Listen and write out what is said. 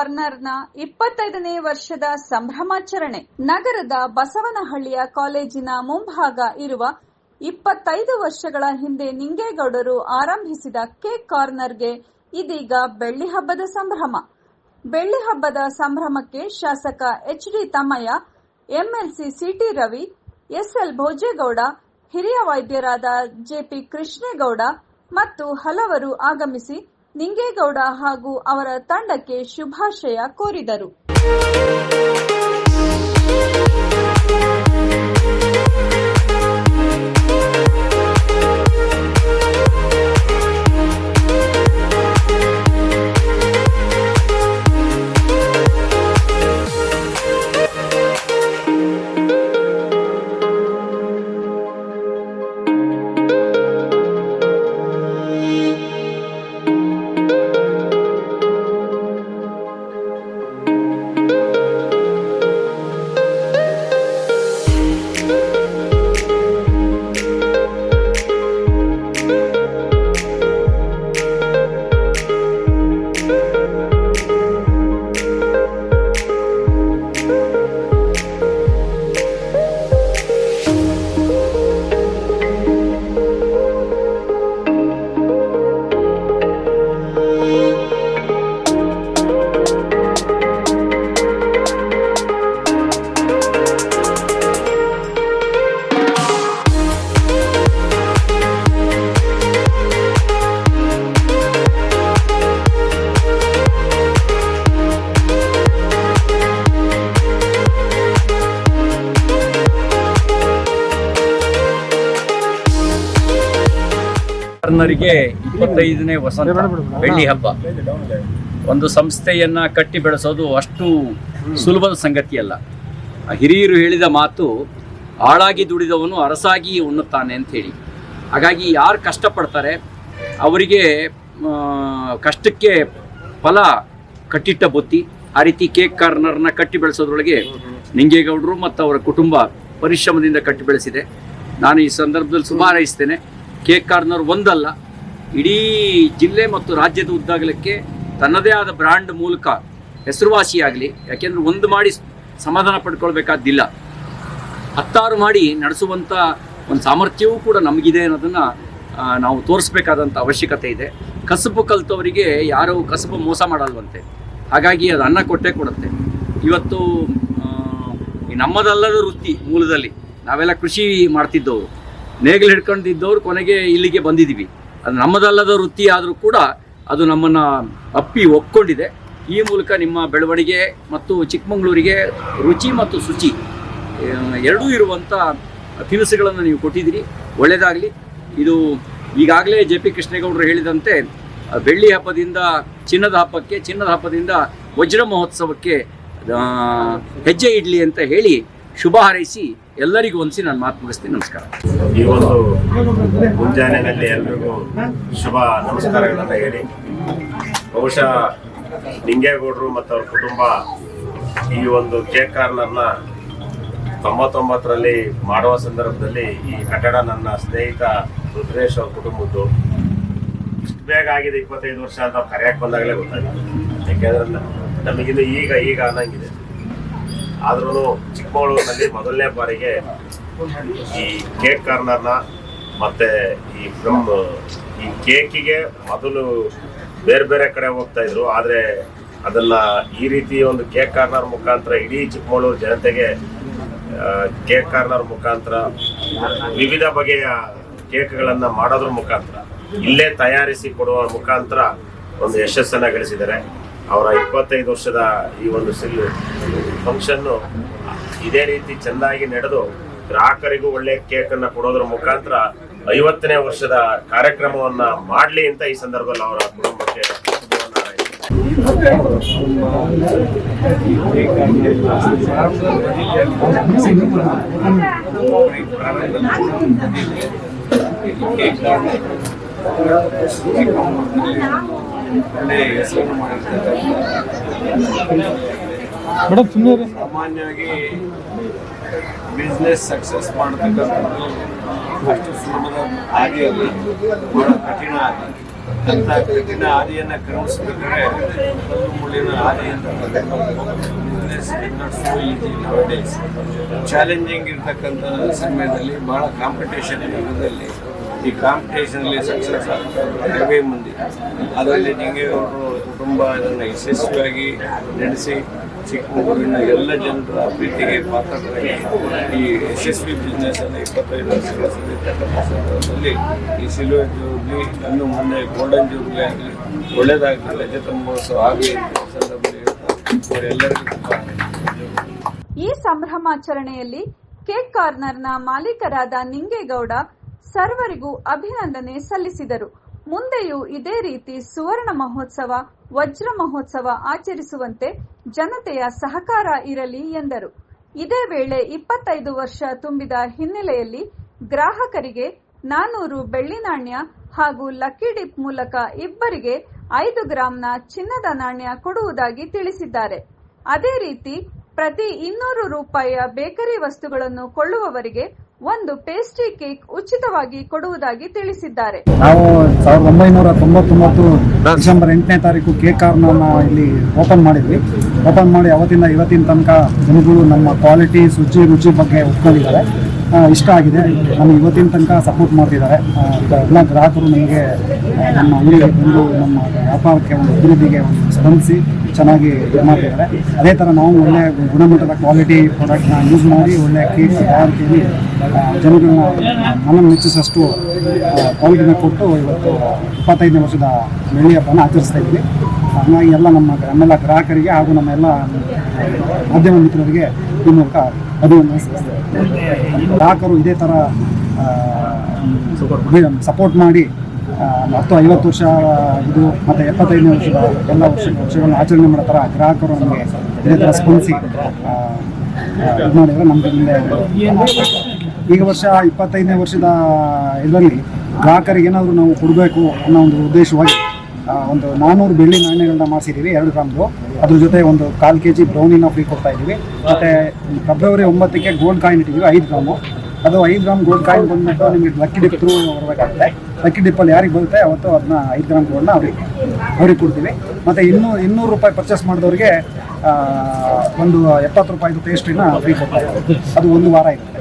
ಕಾರ್ನರ್ನ ಇಪ್ಪತ್ತೈದನೇ ವರ್ಷದ ಸಂಭ್ರಮಾಚರಣೆ. ನಗರದ ಬಸವನಹಳ್ಳಿಯ ಕಾಲೇಜಿನ ಮುಂಭಾಗ ಇರುವ ಇಪ್ಪತ್ತೈದು ವರ್ಷಗಳ ಹಿಂದೆ ನಿಂಗೇಗೌಡರು ಆರಂಭಿಸಿದ ಕೇಕ್ ಕಾರ್ನರ್ಗೆ ಇದೀಗ ಬೆಳ್ಳಿ ಹಬ್ಬದ ಸಂಭ್ರಮ. ಬೆಳ್ಳಿ ಹಬ್ಬದ ಸಂಭ್ರಮಕ್ಕೆ ಶಾಸಕ H D Tammaiah, MLC CT Ravi, SL Bhojegowda, ಹಿರಿಯ ವೈದ್ಯರಾದ ಜೆಪಿ ಕೃಷ್ಣೇಗೌಡ ಮತ್ತು ಹಲವರು ಆಗಮಿಸಿ ನಿಂಗೇಗೌಡ ಹಾಗೂ ಅವರ ತಂಡಕ್ಕೆ ಶುಭಾಶಯ ಕೋರಿದರು. ಕಾರ್ನರಿಗೆ ಇಪ್ಪತ್ತೈದನೇ ವಸಂತ ಬೆಳ್ಳಿ ಹಬ್ಬ. ಒಂದು ಸಂಸ್ಥೆಯನ್ನ ಕಟ್ಟಿ ಬೆಳೆಸೋದು ಅಷ್ಟು ಸುಲಭದ ಸಂಗತಿಯಲ್ಲ ಹಿರಿಯರು ಹೇಳಿದ ಮಾತು ಆಳಾಗಿ ದುಡಿದವನು ಅರಸಾಗಿ ಉಣ್ಣುತ್ತಾನೆ ಅಂತ ಹೇಳಿ. ಹಾಗಾಗಿ ಯಾರು ಕಷ್ಟಪಡ್ತಾರೆ ಅವರಿಗೆ ಕಷ್ಟಕ್ಕೆ ಫಲ ಕಟ್ಟಿಟ್ಟ ಬುತ್ತಿ ಆ ರೀತಿ ಕೇಕ್ ಕಾರ್ನರ್ನ ಕಟ್ಟಿ ಬೆಳೆಸೋದ್ರೊಳಗೆ ನಿಂಗೇಗೌಡರು ಮತ್ತು ಅವರ ಕುಟುಂಬ ಪರಿಶ್ರಮದಿಂದ ಕಟ್ಟಿ ಬೆಳೆಸಿದೆ. ನಾನು ಈ ಸಂದರ್ಭದಲ್ಲಿ ಶುಭ ಹಾರೈಸ್ತೇನೆ. ಕೇಕ್ ಕಾರ್ನರ್ ಒಂದಲ್ಲ, ಇಡೀ ಜಿಲ್ಲೆ ಮತ್ತು ರಾಜ್ಯದ ಉದ್ದಾಗಲಕ್ಕೆ ತನ್ನದೇ ಆದ ಬ್ರ್ಯಾಂಡ್ ಮೂಲಕ ಹೆಸರುವಾಸಿಯಾಗಲಿ, ಯಾಕೆಂದ್ರೆ ಒಂದು ಮಾಡಿ ಸಮಾಧಾನ ಪಡ್ಕೊಳ್ಬೇಕಾದ್ದಿಲ್ಲ. ಹತ್ತಾರು ಮಾಡಿ ನಡೆಸುವಂಥ ಒಂದು ಸಾಮರ್ಥ್ಯವೂ ಕೂಡ ನಮಗಿದೆ ಅನ್ನೋದನ್ನು ನಾವು ತೋರಿಸ್ಬೇಕಾದಂಥ ಅವಶ್ಯಕತೆ ಇದೆ. ಕಸಬು ಕಲ್ತವರಿಗೆ ಯಾರೂ ಕಸಬು ಮೋಸ ಮಾಡಲ್ವಂತೆ. ಹಾಗಾಗಿ ಅದು ಅನ್ನ ಕೊಟ್ಟೇ ಕೊಡುತ್ತೆ. ಇವತ್ತು ನಮ್ಮದಲ್ಲದ ವೃತ್ತಿ ಮೂಲದಲ್ಲಿ ನಾವೆಲ್ಲ ಕೃಷಿ ಮಾಡ್ತಿದ್ದವರು ನೇಗಿಲು ಹಿಡ್ಕೊಂಡಿದ್ದವ್ರು ಕೊನೆಗೆ ಇಲ್ಲಿಗೆ ಬಂದಿದ್ದೀವಿ. ಅದು ನಮ್ಮದಲ್ಲದ ವೃತ್ತಿ ಆದರೂ ಕೂಡ ಅದು ನಮ್ಮನ್ನು ಅಪ್ಪಿ ಒಪ್ಕೊಂಡಿದೆ. ಈ ಮೂಲಕ ನಿಮ್ಮ ಬೆಳವಣಿಗೆ ಮತ್ತು ಚಿಕ್ಕಮಗಳೂರಿಗೆ ರುಚಿ ಮತ್ತು ಶುಚಿ ಎರಡೂ ಇರುವಂಥ ತಿನಿಸುಗಳನ್ನು ನೀವು ಕೊಟ್ಟಿದ್ದೀರಿ. ಒಳ್ಳೆಯದಾಗಲಿ ಇದು ಈಗಾಗಲೇ ಜೆ ಪಿ ಕೃಷ್ಣೇಗೌಡರು ಹೇಳಿದಂತೆ ಬೆಳ್ಳಿ ಹಬ್ಬದಿಂದ ಚಿನ್ನದ ಹಬ್ಬಕ್ಕೆ, ಚಿನ್ನದ ಹಬ್ಬದಿಂದ ವಜ್ರ ಮಹೋತ್ಸವಕ್ಕೆ ಹೆಜ್ಜೆ ಇಡಲಿ ಅಂತ ಹೇಳಿ ಶುಭ ಹಾರೈಸಿ ಎಲ್ಲರಿಗೂ ಹೊಂದಿಸಿ ನಾನು ಮಾತು ಮುಗಿಸ್ತೀನಿ. ನಮಸ್ಕಾರ. ಈ ಒಂದು ಮುಂಜಾನೆಯಲ್ಲಿ ಎಲ್ರಿಗೂ ಶುಭ ನಮಸ್ಕಾರಗಳನ್ನು ಹೇಳಿ. ಬಹುಶಃ ನಿಂಗೇಗೌಡರು ಮತ್ತು ಅವ್ರ ಕುಟುಂಬ ಈ ಒಂದು ಕೇಕ್ ಕಾರ್ನರ್ನ ತೊಂಬತ್ತೊಂಬತ್ತರಲ್ಲಿ ಮಾಡುವ ಸಂದರ್ಭದಲ್ಲಿ ಈ ಕಟ್ಟಡ ನನ್ನ ಸ್ನೇಹಿತ ರುದ್ರೇಶ್ ಅವ್ರ ಕುಟುಂಬದ್ದು. ಇಷ್ಟು ಬೇಗ ಆಗಿದೆ ಇಪ್ಪತ್ತೈದು ವರ್ಷ ಅಂತ ಕರೆಯಕ್ಕೆ ಬಂದಾಗಲೇ ಗೊತ್ತಾಗಿದೆ. ಯಾಕೆಂದ್ರೆ ನಮಗಿನ್ನು ಈಗ ಈಗ ಅನ್ನಂಗಿದೆ. ಆದ್ರೂ ಚಿಕ್ಕಮಗಳೂರಿನಲ್ಲಿ ಮೊದಲನೇ ಬಾರಿಗೆ ಈ ಕೇಕ್ ಕಾರ್ನರ್ನ ಮತ್ತೆ ಈ ಫಿಲ್ಮ್ ಈ ಕೇಕಿಗೆ ಮೊದಲು ಬೇರೆ ಬೇರೆ ಕಡೆ ಹೋಗ್ತಾ ಇದ್ರು. ಆದ್ರೆ ಅದನ್ನ ಈ ರೀತಿ ಒಂದು ಕೇಕ್ ಕಾರ್ನರ್ ಮುಖಾಂತರ ಇಡೀ ಚಿಕ್ಕಮಗಳೂರು ಜನತೆಗೆ ಕೇಕ್ ಕಾರ್ನರ್ ಮುಖಾಂತರ ವಿವಿಧ ಬಗೆಯ ಕೇಕ್ಗಳನ್ನ ಮಾಡೋದ್ರ ಮುಖಾಂತರ, ಇಲ್ಲೇ ತಯಾರಿಸಿ ಕೊಡುವ ಮುಖಾಂತರ ಒಂದು ಯಶಸ್ಸನ್ನ ಗಳಿಸಿದ್ದಾರೆ. ಅವರ ಇಪ್ಪತ್ತೈದು ವರ್ಷದ ಈ ಒಂದು ಸಿಲ್ ಫಂಕ್ಷನ್ನು ಇದೇ ರೀತಿ ಚೆಂದಾಗಿ ನಡೆದು ಗ್ರಾಹಕರಿಗೂ ಒಳ್ಳೆ ಕೇಕ್ ಅನ್ನ ಕೊಡೋದ್ರ ಮುಖಾಂತರ ಐವತ್ತನೇ ವರ್ಷದ ಕಾರ್ಯಕ್ರಮವನ್ನ ಮಾಡ್ಲಿ ಅಂತ ಈ ಸಂದರ್ಭದಲ್ಲಿ ಅವರ ಕುಟುಂಬಕ್ಕೆ ಸುಮ್ಮನೆ ಸಾಮಾನ್ಯವಾಗಿ ಬಿಸ್ನೆಸ್ ಸಕ್ಸಸ್ ಮಾಡತಕ್ಕಂಥದ್ದು ಅಷ್ಟು ಸುಲಭದ ಹಾದಿಯಲ್ಲಿ ಬಹಳ ಕಠಿಣ ಆಗಿ ಅಂತ ಕಠಿಣ ಹಾದಿಯನ್ನು ಕ್ರಮಿಸ್ಬೇಕಾದ್ರೆ ಕಲ್ಲು ಮುಳ್ಳಿನ ಹಾದಿಯನ್ನು ಬಿಸ್ನೆಸ್ ಈಸಿ ಚಾಲೆಂಜಿಂಗ್ ಇರ್ತಕ್ಕಂಥ ಸಮಯದಲ್ಲಿ ಬಹಳ ಕಾಂಪಿಟೇಷನ್ ಯುಗದಲ್ಲಿ ಈ ಕಾಂಪಿಟೇಷನಲ್ಲಿ ಸಕ್ಸಸ್ ಕೆಲವೇ ಮಂದಿ. ಅದರಲ್ಲಿ ನಿಮಗೆ ಅವರು ಕುಟುಂಬ ಅದನ್ನು ಯಶಸ್ವಿಯಾಗಿ ನಡೆಸಿ ಚಿಕ್ಕಮಗಳೂರಿನ ಎಲ್ಲ ಜನರ ಪ್ರೀತಿಗೆ ಪಾತ್ರರಾಗಿ ಈ ಯಶಸ್ವಿ ಬಿಸ್ನೆಸ್ ಅನ್ನು ಇಪ್ಪತ್ತೈದು ವರ್ಷಗಳ ಸಂದರ್ಭದಲ್ಲಿ ಈ ಸಿಲ್ವರ್ ಜೂಬ್ಲಿ ಇನ್ನು ಮುಂದೆ ಗೋಲ್ಡನ್ ಜೂಬ್ಲಿ ಆಗಲಿ ಒಳ್ಳೆಯದಾಗಲಿ ರಜತ ಮಹೋತ್ಸವ ಆಗಲಿ ಸಂದರ್ಭದಲ್ಲಿ ಈ ಸಂಭ್ರಮಾಚರಣೆಯಲ್ಲಿ ಕೇಕ್ ಕಾರ್ನರ್ನ ಮಾಲೀಕರಾದ ನಿಂಗೇಗೌಡ ಸರ್ವರಿಗೂ ಅಭಿನಂದನೆ ಸಲ್ಲಿಸಿದರು. ಮುಂದೆಯೂ ಇದೇ ರೀತಿ ಸುವರ್ಣ ಮಹೋತ್ಸವ, ವಜ್ರ ಮಹೋತ್ಸವ ಆಚರಿಸುವಂತೆ ಜನತೆಯ ಸಹಕಾರ ಇರಲಿ ಎಂದರು. ಇದೇ ವೇಳೆ ಇಪ್ಪತ್ತೈದು ವರ್ಷ ತುಂಬಿದ ಹಿನ್ನೆಲೆಯಲ್ಲಿ ಗ್ರಾಹಕರಿಗೆ ನಾನೂರು ಬೆಳ್ಳಿ ನಾಣ್ಯ ಹಾಗೂ ಲಕ್ಕಿ ಡಿಪ್ ಮೂಲಕ ಇಬ್ಬರಿಗೆ ಐದು ಗ್ರಾಂನ ಚಿನ್ನದ ನಾಣ್ಯ ಕೊಡುವುದಾಗಿ ತಿಳಿಸಿದ್ದಾರೆ. ಅದೇ ರೀತಿ ಪ್ರತಿ ಇನ್ನೂರು ರೂಪಾಯಿಯ ಬೇಕರಿ ವಸ್ತುಗಳನ್ನು ಕೊಳ್ಳುವವರಿಗೆ ಒಂದು ಪೇಸ್ಟ್ರಿ ಕೇಕ್ ಉಚಿತವಾಗಿ ಕೊಡುವುದಾಗಿ ತಿಳಿಸಿದ್ದಾರೆ. ನಾವು ಸಾವಿರದ ಒಂಬೈನೂರ ತೊಂಬತ್ತೊಂಬತ್ತು ಡಿಸೆಂಬರ್ ಎಂಟನೇ ತಾರೀಕು ಕೇಕ್ ಕಾರ್ನ ಇಲ್ಲಿ ಓಪನ್ ಮಾಡಿದ್ವಿ. ಓಪನ್ ಮಾಡಿ ಅವತ್ತಿಂದ ಇವತ್ತಿನ ತನಕ ಜನಗಳು ನಮ್ಮ ಕ್ವಾಲಿಟಿ ಶುಚಿ ರುಚಿ ಬಗ್ಗೆ ಒಪ್ಕೊಂಡಿದ್ದಾರೆ. ಇಷ್ಟ ಆಗಿದೆ. ನಮಗೆ ಇವತ್ತಿನ ತನಕ ಸಪೋರ್ಟ್ ಮಾಡ್ತಿದ್ದಾರೆ. ಎಲ್ಲ ಗ್ರಾಹಕರು ನಮಗೆ ನಮ್ಮ ಅಂಗಡಿಗೆ ಬಂದು ನಮ್ಮ ವ್ಯಾಪಾರಕ್ಕೆ ಒಂದು ಅಭಿವೃದ್ಧಿಗೆ ಒಂದು ಸ್ಪಂದಿಸಿ ಚೆನ್ನಾಗಿ ಇದು ಮಾಡ್ತಿದ್ದಾರೆ. ಅದೇ ಥರ ನಾವು ಒಳ್ಳೆಯ ಗುಣಮಟ್ಟದ ಕ್ವಾಲಿಟಿ ಪ್ರಾಡಕ್ಟ್ನ ಯೂಸ್ ಮಾಡಿ ಒಳ್ಳೆಯ ಕೇಕ್ ಆ, ಜನಗಳನ್ನ ಮನ ಮೆಚ್ಚಿಸಷ್ಟು ಕ್ವಾಲಿಟಿನ ಕೊಟ್ಟು ಇವತ್ತು ಇಪ್ಪತ್ತೈದನೇ ವರ್ಷದ ಬೆಳ್ಳಿ ಹಬ್ಬನ ಆಚರಿಸ್ತಾ ಇದ್ವಿ ಹಾಗಾಗಿ ಎಲ್ಲ ನಮ್ಮ ನಮ್ಮೆಲ್ಲ ಗ್ರಾಹಕರಿಗೆ ಹಾಗೂ ನಮ್ಮ ಎಲ್ಲ ಮಾಧ್ಯಮ ಮಿತ್ರರಿಗೆ ಈ ಮೂಲಕ ಅಭಿನಂದನೆ ಗ್ರಾಹಕರು ಇದೇ ಥರ ಸಪೋರ್ಟ್ ಮಾಡಿ ಹತ್ತು ಐವತ್ತು ವರ್ಷ ಇದು, ಮತ್ತು ಎಪ್ಪತ್ತೈದನೇ ವರ್ಷದ ಎಲ್ಲ ವರ್ಷ, ವರ್ಷಗಳನ್ನು ಆಚರಣೆ ಮಾಡೋ ಥರ ಗ್ರಾಹಕರು ನಮಗೆ ಇದೇ ಥರ ಸ್ಪಂದಿಸಿ ಇದು ಮಾಡಿದರೆ ನಮಗೆ ಮುಂದೆ ಈಗ ವರ್ಷ ಇಪ್ಪತ್ತೈದನೇ ವರ್ಷದ ಇದರಲ್ಲಿ ಗ್ರಾಹಕರಿಗೆ ಏನಾದರೂ ನಾವು ಕೊಡಬೇಕು ಅನ್ನೋ ಒಂದು ಉದ್ದೇಶವಾಗಿ ಒಂದು ನಾನ್ನೂರು ಬೆಳ್ಳಿ ನಾಣ್ಯಗಳನ್ನ ಮಾಡಿಸಿದ್ದೀವಿ, ಎರಡು ಗ್ರಾಮ್ದು. ಅದ್ರ ಜೊತೆ ಒಂದು ಕಾಲು ಕೆ ಜಿ ಬ್ರೌನಿನ ಫ್ರೀ ಕೊಡ್ತಾ ಇದ್ದೀವಿ. ಮತ್ತು ಫೆಬ್ರವರಿ ಒಂಬತ್ತಕ್ಕೆ ಗೋಲ್ಡ್ ಕಾಯಿನ್ ಇಟ್ಟಿದ್ದೀವಿ, ಐದು ಗ್ರಾಮು. ಅದು ಐದು ಗ್ರಾಮ್ ಗೋಲ್ಡ್ ಕಾಯಿನ್ ಬಂದ್ಬಿಟ್ಟು ನಿಮಗೆ ಲಕ್ಕಿ ಡಿಪ್ ಥ್ರೂ ಬರಬೇಕಾಗುತ್ತೆ. ಲಕ್ಕಿ ಡಿಪ್ಪಲ್ಲಿ ಯಾರಿಗೆ ಬರುತ್ತೆ, ಅವತ್ತು ಅದನ್ನ ಐದು ಗ್ರಾಮ್ ಗೋಲ್ಡ್ನ ಅವ್ರಿಗೆ ಅವ್ರಿಗೆ ಕೊಡ್ತೀವಿ. ಮತ್ತು ಇನ್ನೂ ಇನ್ನೂರು ರೂಪಾಯಿ ಪರ್ಚೇಸ್ ಮಾಡಿದವ್ರಿಗೆ ಒಂದು ಎಪ್ಪತ್ತು ರೂಪಾಯಿದು ಪೇಸ್ಟ್ರಿನ ಫ್ರೀ ಕೊಡ್ತಾ ಅದು ಒಂದು ವಾರ ಇರುತ್ತೆ